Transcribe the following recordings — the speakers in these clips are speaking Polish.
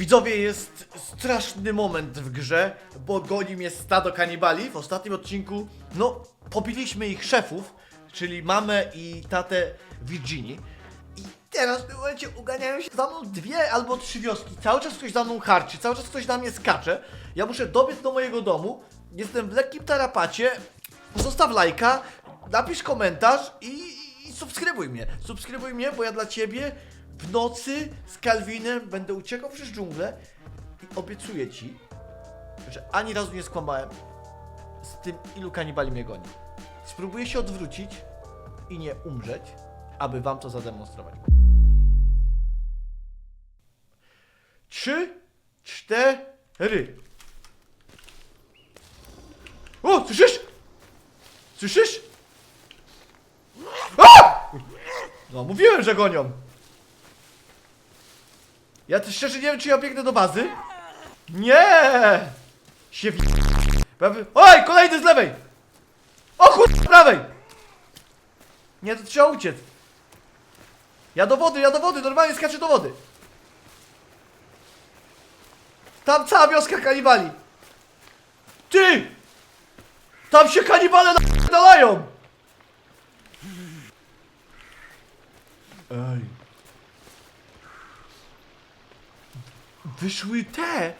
Widzowie, jest straszny moment w grze, bo goni mnie stado kanibali. W ostatnim odcinku, no, pobiliśmy ich szefów, czyli mamę i tatę Virginii. I teraz w tym momencie uganiają się za mną dwie albo trzy wioski. Cały czas ktoś za mną harczy, cały czas ktoś na mnie skacze. Ja muszę dobiec do mojego domu. Jestem w lekkim tarapacie. Zostaw lajka, napisz komentarz i, i subskrybuj mnie. Subskrybuj mnie, bo ja dla ciebie w nocy z Kalwinem będę uciekał przez dżunglę i obiecuję ci, że ani razu nie skłamałem z tym, ilu kanibali mnie goni. Spróbuję się odwrócić i nie umrzeć, aby wam to zademonstrować. Trzy, cztery. O, słyszysz? Słyszysz? A! No, mówiłem, że gonią. Ja też szczerze nie wiem, czy ja biegnę do bazy. Nie! Się. Prawy- Oj, kolejny z lewej! O kur... z prawej! Nie, to trzeba uciec. Ja do wody, ja do wody, normalnie skaczę do wody. Tam cała wioska kanibali. Ty! Tam się kanibale dalają! Ej. Wyszły te!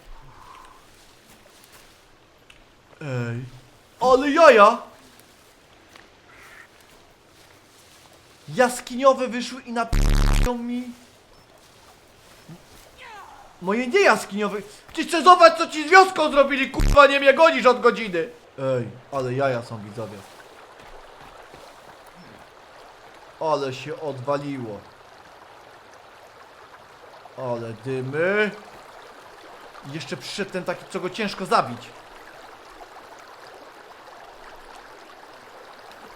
Ej. Ale jaja! Jaskiniowe wyszły i napiszą mi... Moje nie jaskiniowe. Ty chcesz zobaczyć co ci z wioską zrobili, kurwa, nie mnie gonisz od godziny! Ej, ale jaja są widzowie. Ale się odwaliło. Ale dymy. I Jeszcze przyszedł ten taki, co go ciężko zabić.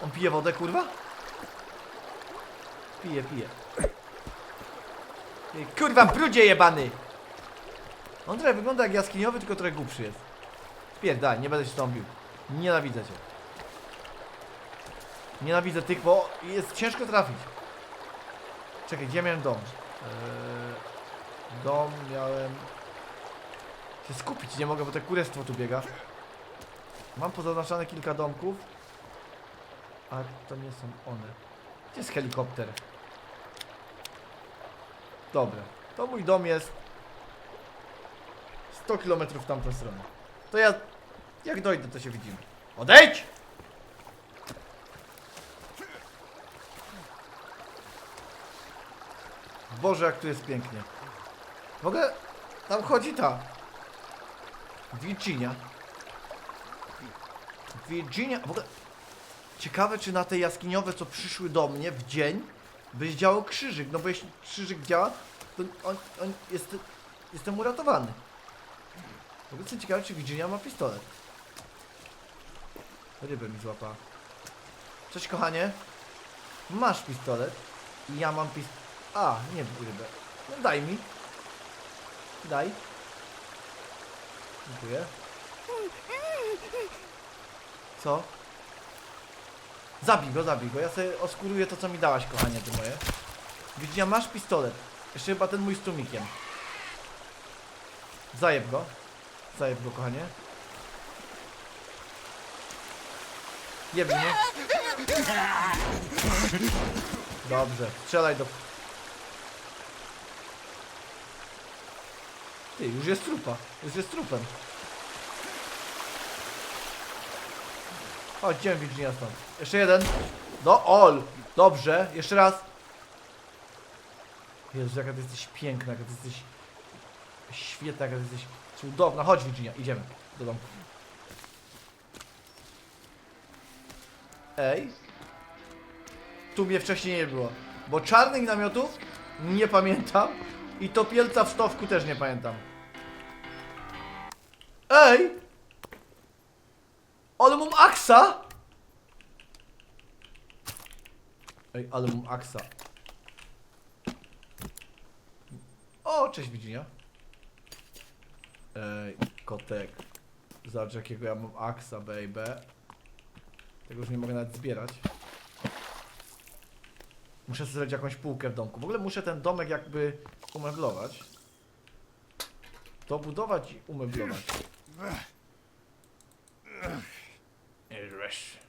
On pije wodę, kurwa? Pije, pije. Ej, Kurwa, brudzie jebany! On trochę wygląda jak jaskiniowy, tylko trochę głupszy jest. Spierdaj, nie będę się stąpił. Nienawidzę cię. Nienawidzę tych, bo jest ciężko trafić. Czekaj, gdzie miałem dom? Eee, dom miałem... Się skupić nie mogę, bo te kurestwo tu biega. Mam pozaznaczane kilka domków. A to nie są one. Gdzie jest helikopter? Dobra, to mój dom jest 100 km w tamtą stronę. To ja, jak dojdę, to się widzimy. Odejdź! Boże, jak tu jest pięknie. W ogóle tam chodzi ta Virginia. Virginia, w ogóle ciekawe, czy na te jaskiniowe, co przyszły do mnie w dzień, by działał krzyżyk. No bo jeśli krzyżyk działa, to on, on jest, jestem uratowany. W ogóle jestem ciekawy, czy Virginia ma pistolet. Rybę mi złapała. Cześć kochanie. Masz pistolet. I ja mam pistolet. A, nie rybę. No daj mi. Daj. Dziękuję. Co? Zabij go, zabij go. Ja sobie oskuruję to, co mi dałaś, kochanie, ty moje. Virginia, masz pistolet. Jeszcze chyba ten mój z. Zajeb go. Zajeb go, kochanie. Jeb. Dobrze, strzelaj do... Ty, już jest trupa. Już jest trupem. Chodź, idziemy Virginia stąd. Jeszcze jeden. No, ol. Dobrze, jeszcze raz. Jezu, jaka ty jesteś piękna, jaka ty jesteś świetna, jaka ty jesteś cudowna. Chodź Virginia, idziemy do domku. Ej. Tu mnie wcześniej nie było. Bo czarnych namiotów nie pamiętam. I topielca w stowku też nie pamiętam. Ej! Ale mam aksa! Ej, ale mam aksa. O, cześć Virginia. Ej, kotek. Zobacz jakiego ja mam aksa, baby. Tego już nie mogę nawet zbierać. Muszę zrobić jakąś półkę w domku. W ogóle muszę ten domek jakby umeblować. dobudować i umeblować. Wreszcie.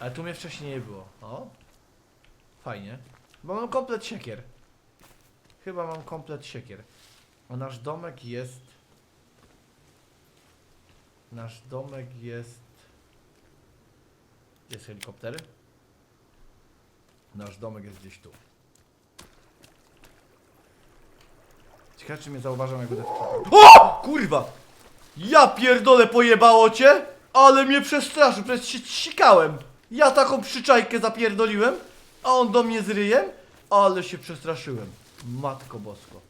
Ale tu mnie wcześniej nie było. O. Fajnie. Bo mam komplet siekier. Chyba mam komplet siekier. A nasz domek jest... Nasz domek jest... Jest helikopter. Nasz domek jest gdzieś tu. Ciekawe czy mnie zauważą jak będę O! Kurwa! Ja pierdolę pojebało cię! Ale mnie przestraszył, przecież się sikałem. Ja taką przyczajkę zapierdoliłem, a on do mnie z ryjem, ale się przestraszyłem. Matko bosko.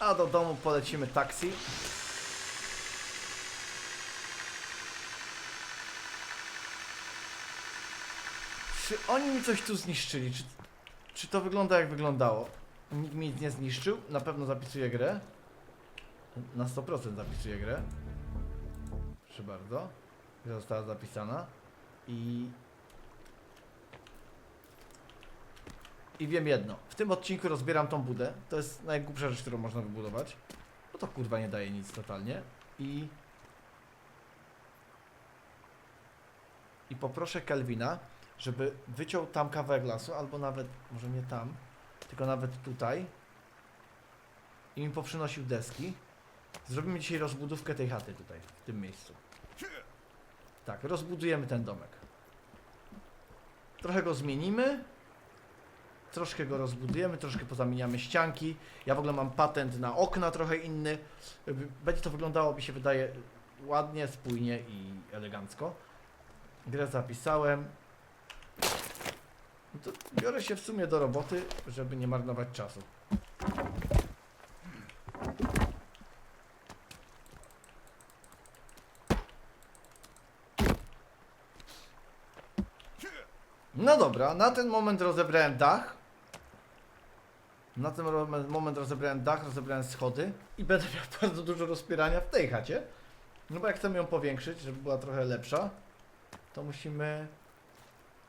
A do domu polecimy taksi. Czy oni mi coś tu zniszczyli? Czy, czy to wygląda jak wyglądało? Nikt mi nic nie zniszczył? Na pewno zapisuję grę. Na 100% zapisuję grę. Proszę bardzo. Została zapisana. I... I wiem jedno. W tym odcinku rozbieram tą budę. To jest najgłupsza rzecz, którą można wybudować. Bo to kurwa nie daje nic totalnie. I... I poproszę Kelvina, żeby wyciął tam kawałek lasu, albo nawet, może nie tam, tylko nawet tutaj. I mi poprzynosił deski. Zrobimy dzisiaj rozbudówkę tej chaty tutaj, w tym miejscu. Tak, rozbudujemy ten domek. Trochę go zmienimy. Troszkę go rozbudujemy, troszkę pozamieniamy ścianki. Ja w ogóle mam patent na okna trochę inny. Będzie to wyglądało, mi się wydaje, ładnie, spójnie i elegancko. Grę zapisałem. No to biorę się w sumie do roboty, żeby nie marnować czasu. No dobra, na ten moment rozebrałem dach. Na ten moment rozebrałem dach, rozebrałem schody i będę miał bardzo dużo rozpierania w tej chacie. No bo jak chcemy ją powiększyć, żeby była trochę lepsza, to musimy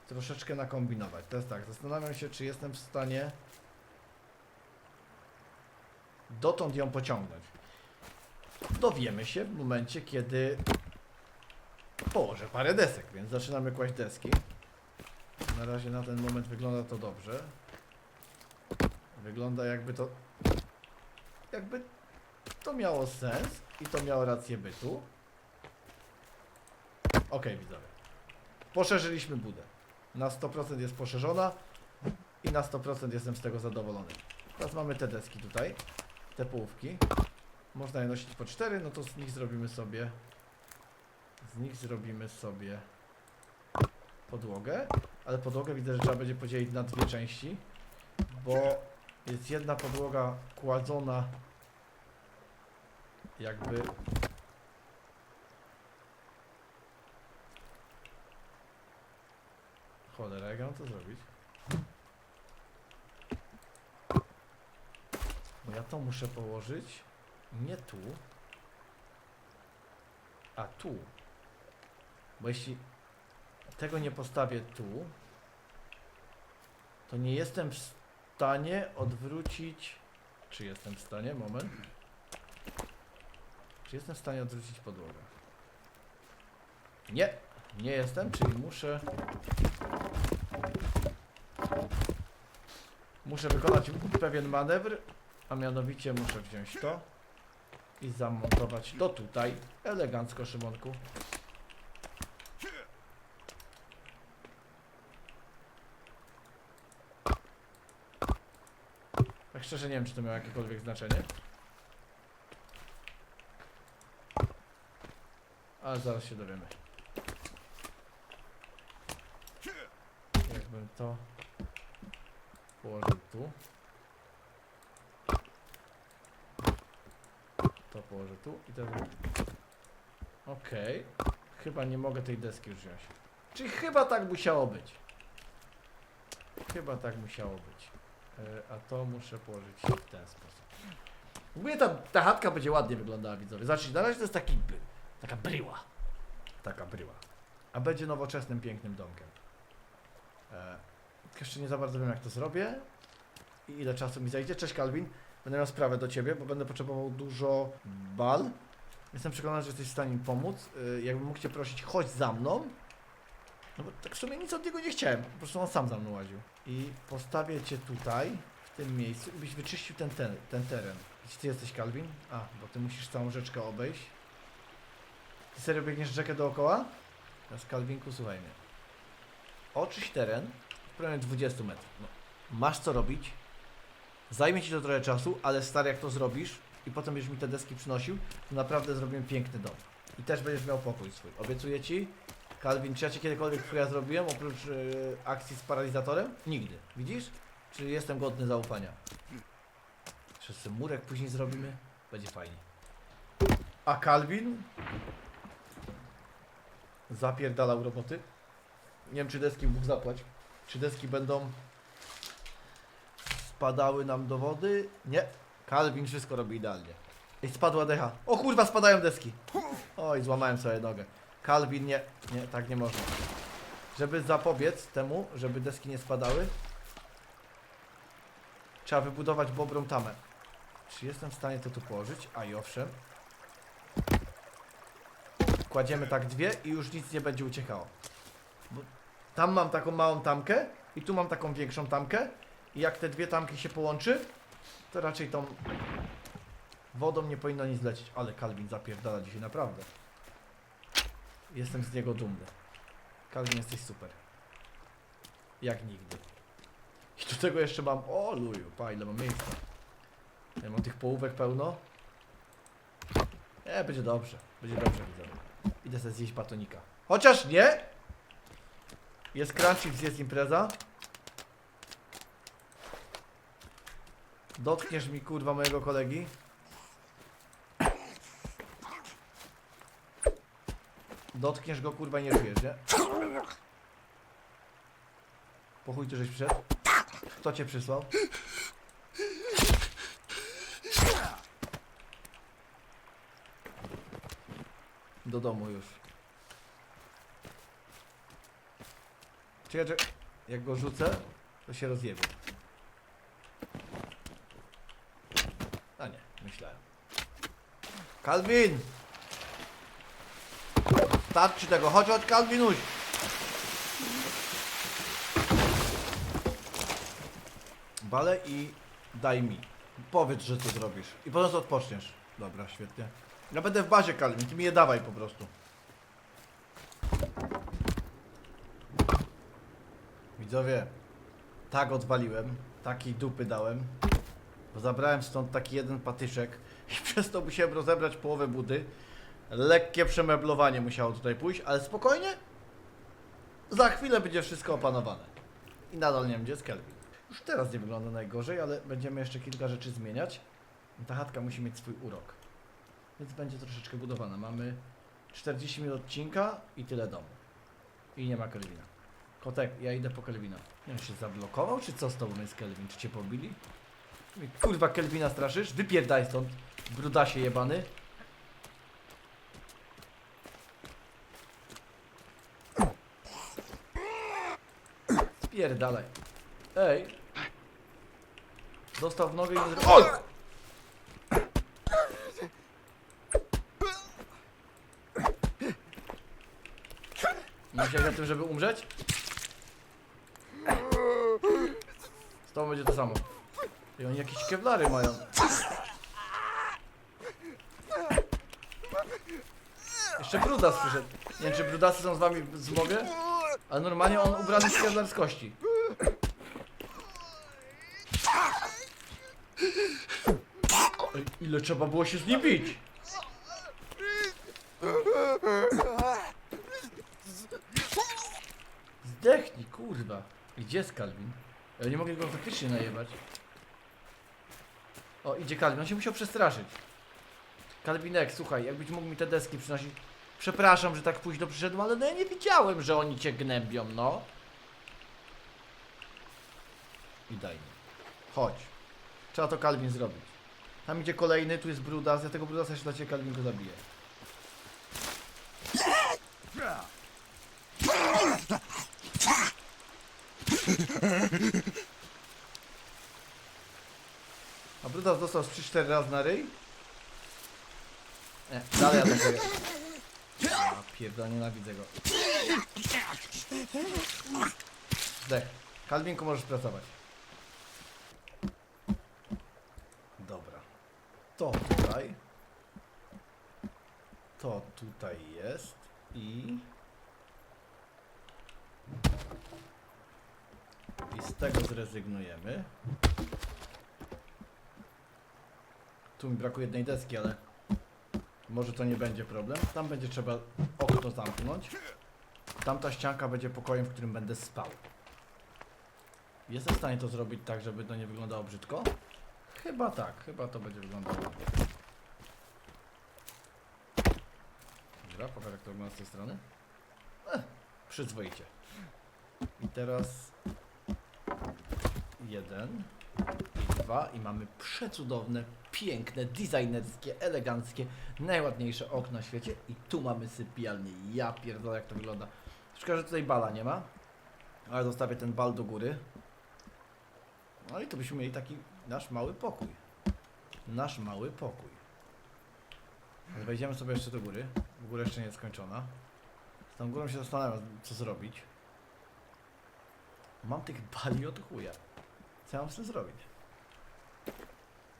troszeczkę nakombinować. To jest tak, zastanawiam się, czy jestem w stanie dotąd ją pociągnąć. Dowiemy się w momencie, kiedy położę parę desek, więc zaczynamy kłaść deski. Na razie na ten moment wygląda to dobrze. Wygląda jakby to... Jakby to miało sens i to miało rację bytu. Okej, widzowie. Poszerzyliśmy budę. Na 100% jest poszerzona i na 100% jestem z tego zadowolony. Teraz mamy te deski tutaj, te połówki. Można je nosić po 4, no to z nich zrobimy sobie z nich zrobimy sobie podłogę, ale podłogę widzę, że trzeba będzie podzielić na dwie części, bo jest jedna podłoga kładzona jakby Cholera, jak ja mam to zrobić? Bo ja to muszę położyć nie tu, a tu. Bo jeśli tego nie postawię tu, to nie jestem w stanie odwrócić. Czy jestem w stanie? Moment. Czy jestem w stanie odwrócić podłogę? Nie, nie jestem, czyli muszę. Muszę wykonać pewien manewr, a mianowicie muszę wziąć to i zamontować to tutaj. Elegancko, Szymonku. Tak szczerze nie wiem, czy to miało jakiekolwiek znaczenie. Ale zaraz się dowiemy. Jakbym to położył tu. To położę tu i to... Okej. Chyba nie mogę tej deski już wziąć. Czyli chyba tak musiało być. Chyba tak musiało być. E, a to muszę położyć w ten sposób. W ogóle ta, ta chatka będzie ładnie wyglądała widzowie. Zobaczcie, na razie to jest taki taka bryła. taka bryła. A będzie nowoczesnym, pięknym domkiem. E, jeszcze nie za bardzo wiem jak to zrobię i ile czasu mi zajdzie. Cześć Kalwin, będę miał sprawę do Ciebie, bo będę potrzebował dużo bal. Jestem przekonany, że jesteś w stanie mi pomóc. Y, Jakbym mógł Cię prosić, chodź za mną. No bo tak w sumie nic od niego nie chciałem, po prostu on sam za mną łaził. I postawię Cię tutaj, w tym miejscu byś wyczyścił ten, ten, ten teren. Gdzie Ty jesteś, Kalwin? A, bo Ty musisz całą rzeczkę obejść. Ty serio biegniesz rzekę dookoła? Teraz Kalwinku, słuchaj mnie. Oczyść teren w prawie 20 metrów. No. Masz co robić. Zajmie Ci to trochę czasu, ale stary, jak to zrobisz i potem będziesz mi te deski przynosił, to naprawdę zrobimy piękny dom. I też będziesz miał pokój swój. Obiecuję Ci. Kalwin, czy ja Ci kiedykolwiek ja zrobiłem, oprócz yy, akcji z paralizatorem? Nigdy. Widzisz? Czy jestem godny zaufania? Wszyscy murek później zrobimy. Będzie fajnie. A Kalwin? Zapierdalał roboty. Nie wiem, czy deski mógł zapłać. Czy deski będą spadały nam do wody? Nie. Kalwin wszystko robi idealnie. I spadła decha. O kurwa, spadają deski. Oj, złamałem sobie nogę. Kalwin, nie. Nie, tak nie można. Żeby zapobiec temu, żeby deski nie spadały, trzeba wybudować bobrą tamę. Czy jestem w stanie to tu położyć? A i owszem. Kładziemy tak dwie i już nic nie będzie uciekało. Bo tam mam taką małą tamkę i tu mam taką większą tamkę i jak te dwie tamki się połączy, to raczej tą wodą nie powinno nic lecieć. Ale Kalwin zapierdala dzisiaj naprawdę. Jestem z niego dumny. Kalwin, jesteś super. Jak nigdy. I do tego jeszcze mam... O luju, pa ile mam miejsca. Ja mam tych połówek pełno. Nie, będzie dobrze. Będzie dobrze, widzę. Idę sobie zjeść batonika. Chociaż nie! Jest crunchik, zjedz impreza. Dotkniesz mi kurwa mojego kolegi. Dotkniesz go kurwa nie żyjesz, nie? Po chuj ty żeś przyszedł? Kto cię przysłał? Do domu już. Czekaj, czekaj. Jak go rzucę, to się rozjebie. A nie, myślałem. Kalwin! Starczy tego, chodź, chodź Kalwinuś! Bale i daj mi. Powiedz, że to zrobisz. I potem to odpoczniesz. Dobra, świetnie. Ja będę w bazie, Kalwin, ty mi je dawaj po prostu. Widzowie, tak odwaliłem, takiej dupy dałem, bo zabrałem stąd taki jeden patyczek i przez to musiałem rozebrać połowę budy. Lekkie przemeblowanie musiało tutaj pójść, ale spokojnie. Za chwilę będzie wszystko opanowane. I nadal nie będzie z Kelvin. Już teraz nie wygląda najgorzej, ale będziemy jeszcze kilka rzeczy zmieniać. Ta chatka musi mieć swój urok. Więc będzie troszeczkę budowana. Mamy 40 minut odcinka i tyle domu. I nie ma Kelvina. Kotek, ja idę po Kelvina. Nie wiem, się zablokował, czy co z tobą jest Kelvin? Czy cię pobili? Kurwa, Kelvina straszysz? Wypierdaj stąd, brudasie jebany. Spierdalaj. Ej. Dostał w nogę i nie. Oj! Myślałeś na tym, żeby umrzeć? Z tobą będzie to samo. I oni jakieś kewlary mają. Jeszcze Brudas przyszedł. Nie wiem, czy Brudasy są z wami z mogę? Ale normalnie on ubrany kevlar z ile trzeba było się z nim bić? Zdechnij, kurwa. Gdzie jest Kalwin? Ja nie mogę go faktycznie najebać. O, idzie Kalwin, on się musiał przestraszyć. Kalwinek, słuchaj, jakbyś mógł mi te deski przynosić. Przepraszam, że tak późno przyszedłem, ale no ja nie widziałem, że oni cię gnębią, no. I dajmy. Chodź. Trzeba to Kalwin zrobić. Tam idzie kolejny, tu jest Brudas. Ja tego Brudasa się dla ciebie Kalwin go zabiję. A Brudas dostał 3-4 razy na ryj? Nie, dalej atakuję. A pierdolę, nienawidzę go. Zdech. Kalwinku możesz pracować. Dobra. To tutaj. To tutaj jest. I... I z tego zrezygnujemy. Tu mi brakuje jednej deski, ale może to nie będzie problem. Tam będzie trzeba okno zamknąć. Tamta ścianka będzie pokojem, w którym będę spał. Jestem w stanie to zrobić tak, żeby to nie wyglądało brzydko? Chyba tak, chyba to będzie wyglądało. Dobra, pokaż jak to wygląda z tej strony. Eh, przyzwoicie. I teraz jeden i mamy przecudowne, piękne, designerskie, eleganckie, najładniejsze okno na świecie i tu mamy sypialnię. Ja pierdolę jak to wygląda. Szkoda, że tutaj bala nie ma, ale zostawię ten bal do góry. No i to byśmy mieli taki nasz mały pokój. Nasz mały pokój. Wejdziemy sobie jeszcze do góry. W górę jeszcze nie jest skończona. Z tą górą się zastanawiam, co zrobić. Mam tych bali od chuja. Co ja mam z tym zrobić?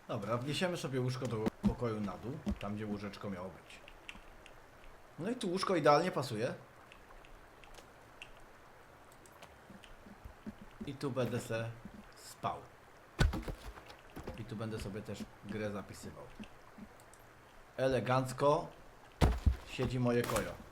Dobra, wniesiemy sobie łóżko do pokoju na dół, tam gdzie łóżeczko miało być. No i tu łóżko idealnie pasuje. I tu będę se spał. I tu będę sobie też grę zapisywał. Elegancko siedzi moje kojo.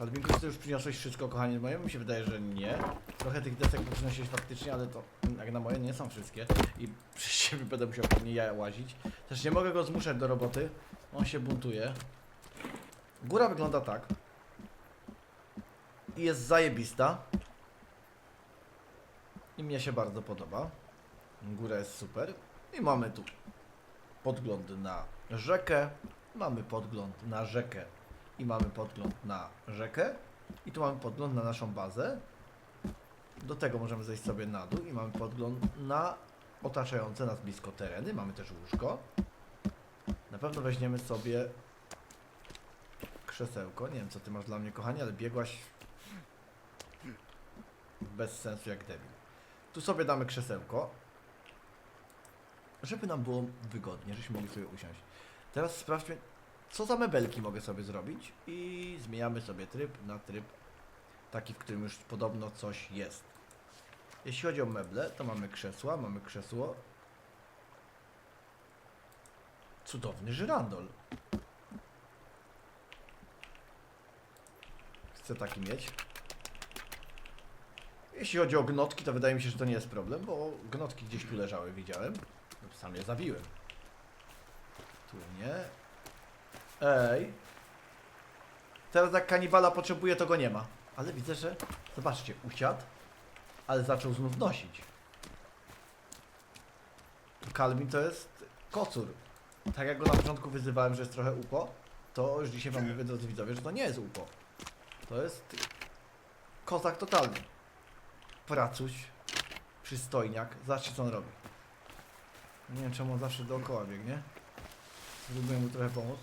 Kalbinku, czy ty już przyniosłeś wszystko, kochanie moje? Mi się wydaje, że nie. Trochę tych desek przynosiłeś faktycznie, ale to jak na moje nie są wszystkie. I przez siebie będę musiał pewnie ja łazić. Też nie mogę go zmuszać do roboty. On się buntuje. Góra wygląda tak. I jest zajebista. I mnie się bardzo podoba. Góra jest super. I mamy tu podgląd na rzekę. Mamy podgląd na rzekę. I mamy podgląd na rzekę. I tu mamy podgląd na naszą bazę. Do tego możemy zejść sobie na dół i mamy podgląd na otaczające nas blisko tereny. Mamy też łóżko. Na pewno weźmiemy sobie krzesełko. Nie wiem co ty masz dla mnie kochanie, ale biegłaś bez sensu jak debil. Tu sobie damy krzesełko. Żeby nam było wygodnie, żebyśmy mogli sobie usiąść. Teraz sprawdźmy, co za mebelki mogę sobie zrobić i zmieniamy sobie tryb na tryb taki, w którym już podobno coś jest. Jeśli chodzi o meble, to mamy krzesła, mamy krzesło. Cudowny żyrandol. Chcę taki mieć. Jeśli chodzi o gnotki, to wydaje mi się, że to nie jest problem, bo gnotki gdzieś tu leżały, widziałem. Sam je zabiłem. Tu nie. Ej. Teraz jak kanibala potrzebuje, to go nie ma. Ale widzę, że... Zobaczcie, usiadł, ale zaczął znów nosić. Kalmin to jest kocur. Tak jak go na początku wyzywałem, że jest trochę upo, to już dzisiaj wam mówię, drodzy widzowie, że to nie jest upo. To jest kozak totalny. Pracuś, przystojniak. Zobaczcie, co on robi. Nie wiem, czemu on zawsze dookoła biegnie. Spróbuję mu trochę pomóc.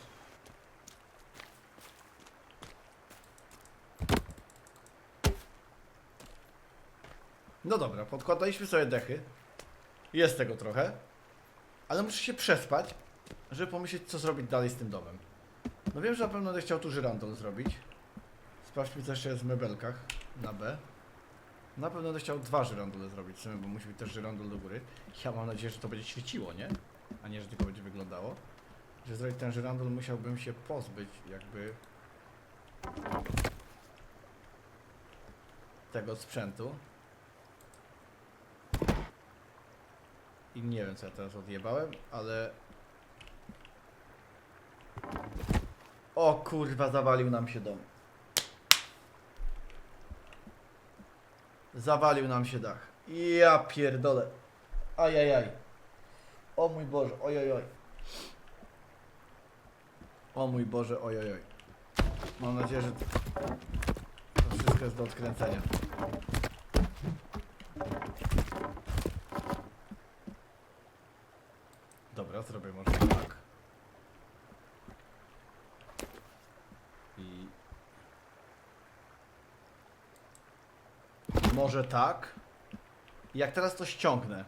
No dobra, podkładaliśmy sobie dechy. Jest tego trochę. Ale muszę się przespać, żeby pomyśleć, co zrobić dalej z tym domem. No wiem, że na pewno będę chciał tu żyrandol zrobić. Sprawdźmy, co jeszcze jest w mebelkach na B. Na pewno będę chciał dwa żyrandole zrobić, w sumie, bo musi być też żyrandol do góry. Ja mam nadzieję, że to będzie świeciło, nie? A nie, że tylko będzie wyglądało. Żeby zrobić ten żyrandol, musiałbym się pozbyć jakby tego sprzętu. I nie wiem, co ja teraz odjebałem, ale... O kurwa, zawalił nam się dom. Zawalił nam się dach. Ja pierdolę. Ajajaj. O mój Boże, ojojoj. O mój Boże, ojojoj. Mam nadzieję, że to wszystko jest do odkręcenia. Dobra, zrobię może tak. I... Może tak. Jak teraz to ściągnę.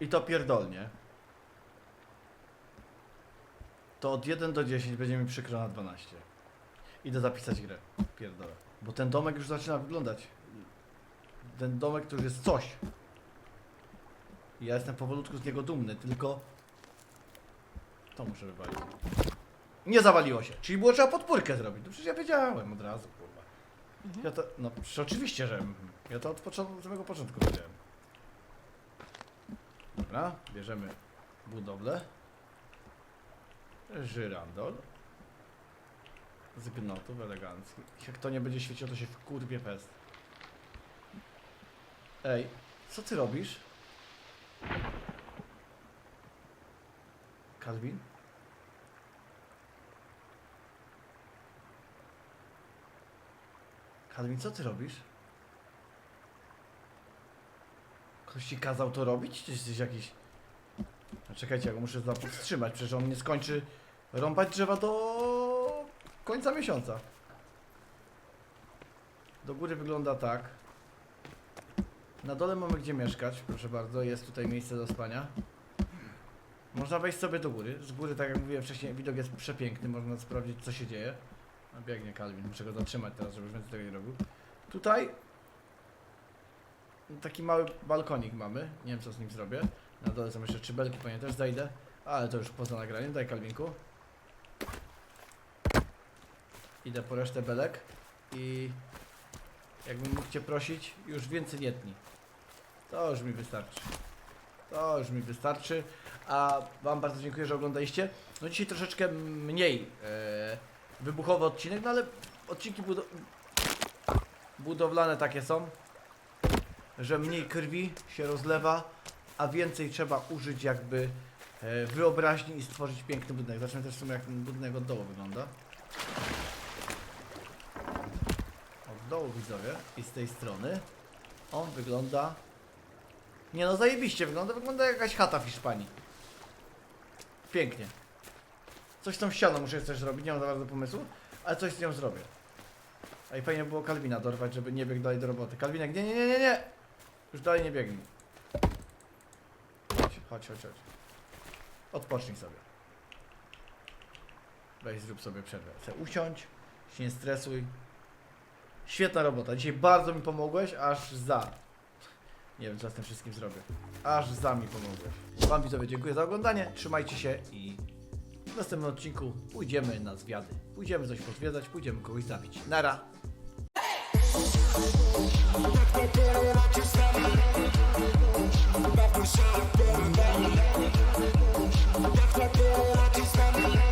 I to pierdolnie. To od 1 do 10 będzie mi przykro na 12. Idę zapisać grę. Pierdolę. Bo ten domek już zaczyna wyglądać. Ten domek to już jest coś. I ja jestem powolutku z niego dumny, tylko... To muszę wywalić. Nie zawaliło się. Czyli było trzeba podpórkę zrobić. No przecież ja wiedziałem od razu, kurwa. Ja to... No przecież oczywiście, że... mhm. Ja to od, początku, od samego początku wiedziałem. Dobra, bierzemy budowlę. Żyrandol. Z gnotów eleganckich. Jak to nie będzie świeciło, to się w kurwie fest. Ej, co ty robisz? Calvin? Calvin, co ty robisz? Ktoś ci kazał to robić? Czy jesteś jakiś... No czekajcie, ja go muszę powstrzymać, przecież on nie skończy rąbać drzewa do końca miesiąca. Do góry wygląda tak. Na dole mamy gdzie mieszkać, proszę bardzo, jest tutaj miejsce do spania. Można wejść sobie do góry. Z góry, tak jak mówiłem wcześniej, widok jest przepiękny, można sprawdzić co się dzieje. No, biegnie Calvin, muszę go zatrzymać teraz, żeby więcej tego nie robił. Tutaj taki mały balkonik mamy, nie wiem co z nim zrobię. Na dole są jeszcze trzy belki, pewnie też zajdę, ale to już poza nagraniem, daj Calvinku. Idę po resztę belek i jakbym mógł Cię prosić, już więcej nie tnij. To już mi wystarczy. To już mi wystarczy. A Wam bardzo dziękuję, że oglądaliście. No dzisiaj troszeczkę mniej e, wybuchowy odcinek, no ale odcinki budo budowlane takie są, że mniej krwi się rozlewa, a więcej trzeba użyć jakby e, wyobraźni i stworzyć piękny budynek. Zacznę też w sumie jak ten budynek od dołu wygląda. Od dołu widzowie i z tej strony on wygląda nie no zajebiście wygląda, wygląda jak jakaś chata w Hiszpanii. Pięknie. Coś z tą ścianą muszę coś zrobić, nie mam za bardzo pomysłu, ale coś z nią zrobię. A i fajnie było Kalwina dorwać, żeby nie biegł dalej do roboty. Kalwinek, nie, nie, nie, nie, nie! Już dalej nie biegnij. Chodź, chodź, chodź, chodź. Odpocznij sobie. Weź, zrób sobie przerwę. Chcę usiąść, się nie stresuj. Świetna robota. Dzisiaj bardzo mi pomogłeś, aż za. Nie wiem, co z tym wszystkim zrobię. Aż za mi pomogę. Wam widzowie dziękuję za oglądanie, trzymajcie się i w następnym odcinku pójdziemy na zwiady. Pójdziemy coś pozwiedzać, pójdziemy kogoś zabić. Nara! I'm not gonna